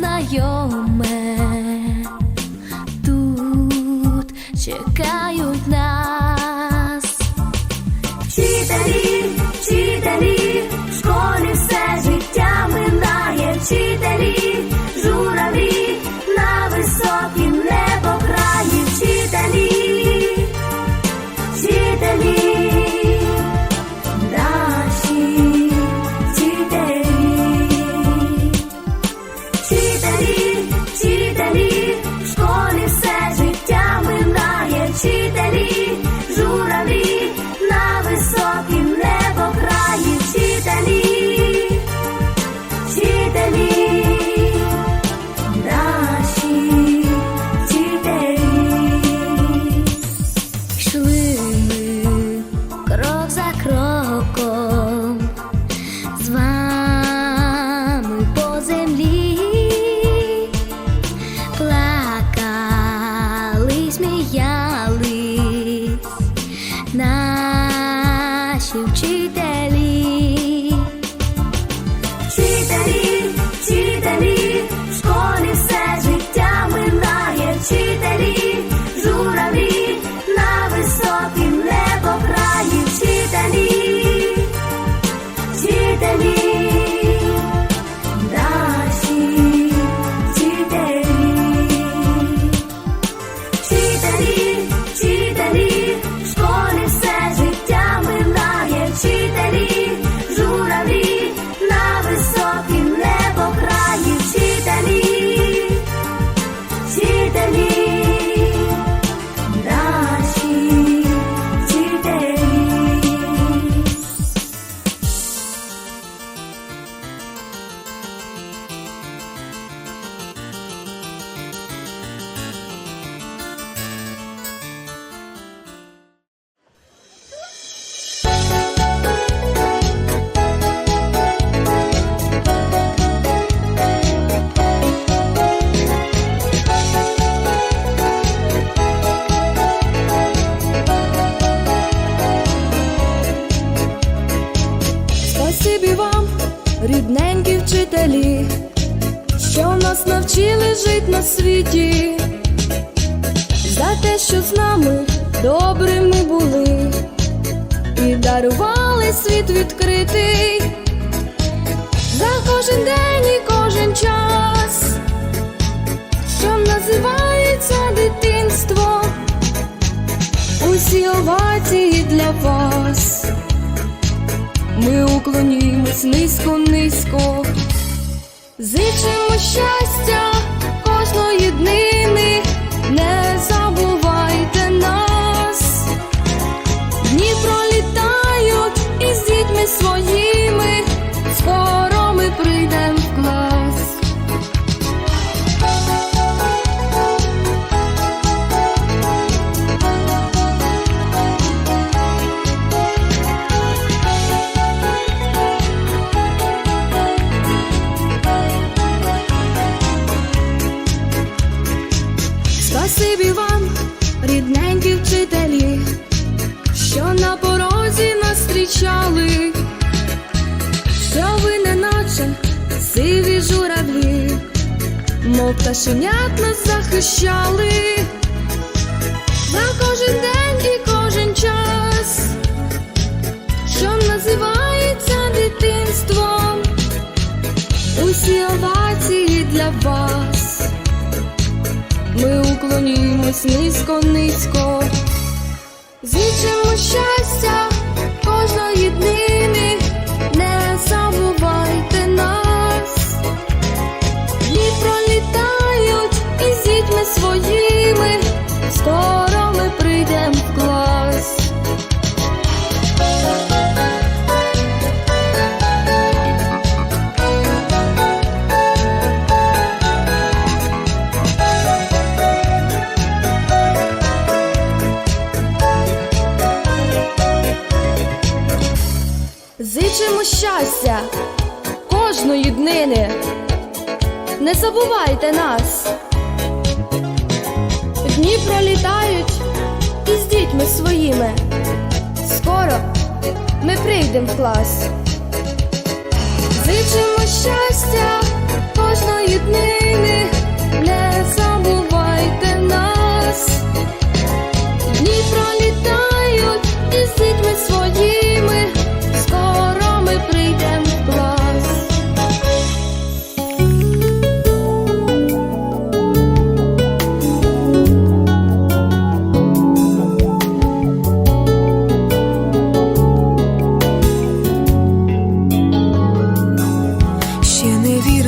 все Спасибі вам, рідненькі вчителі, що нас навчили жить на світі, за те, що з нами добрими були і дарували світ відкритий, за кожен день і кожен час, що називається дитинство, усі овації для вас. Ми уклонімось низько, низько, зичимо щастя нас що ви неначе сиві журавлі, мов пташенят нас захищали, за кожен день і кожен час, що називається дитинством, усі овації для вас. Ми уклонімось низько, низько, зичимо щастя кожної днини, не забувайте нас. Дні пролітають із дітьми своїми, Зичимо щастя кожної днини. Не забувайте нас. Дні пролітають із дітьми своїми. Скоро ми прийдемо в клас. Зичимо щастя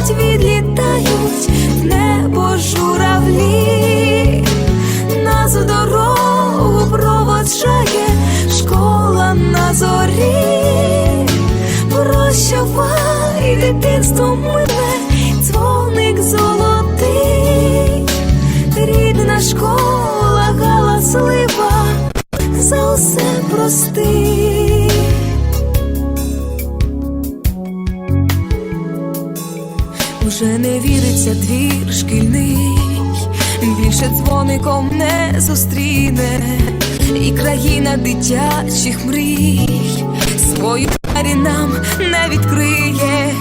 Відлітають, відлітають в небо журавлі, нас в дорогу проводжає школа на зорі. Прощавай, дитинство миле, дзвоник золотий, рідна школа галаслива, за усе прости. Вже не віриться двір шкільний, більше дзвоником не зустріне, і країна дитячих мрій свою парі нам не відкриє.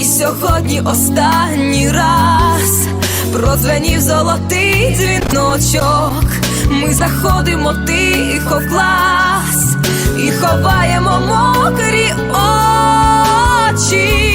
І сьогодні останній раз прозвенів золотий дзвіночок. Ми заходимо тихо в клас і ховаємо мокрі очі.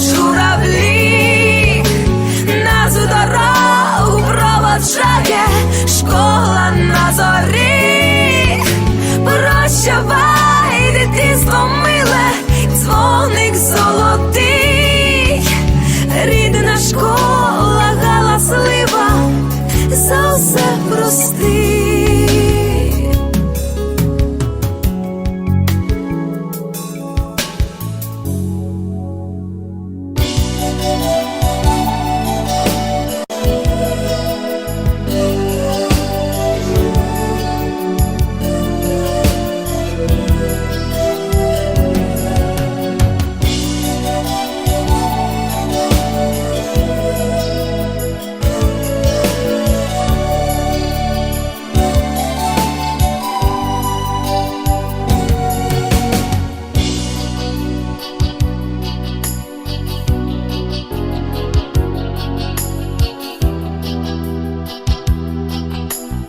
журавлі нас у дорогу проводжає школа на зорі.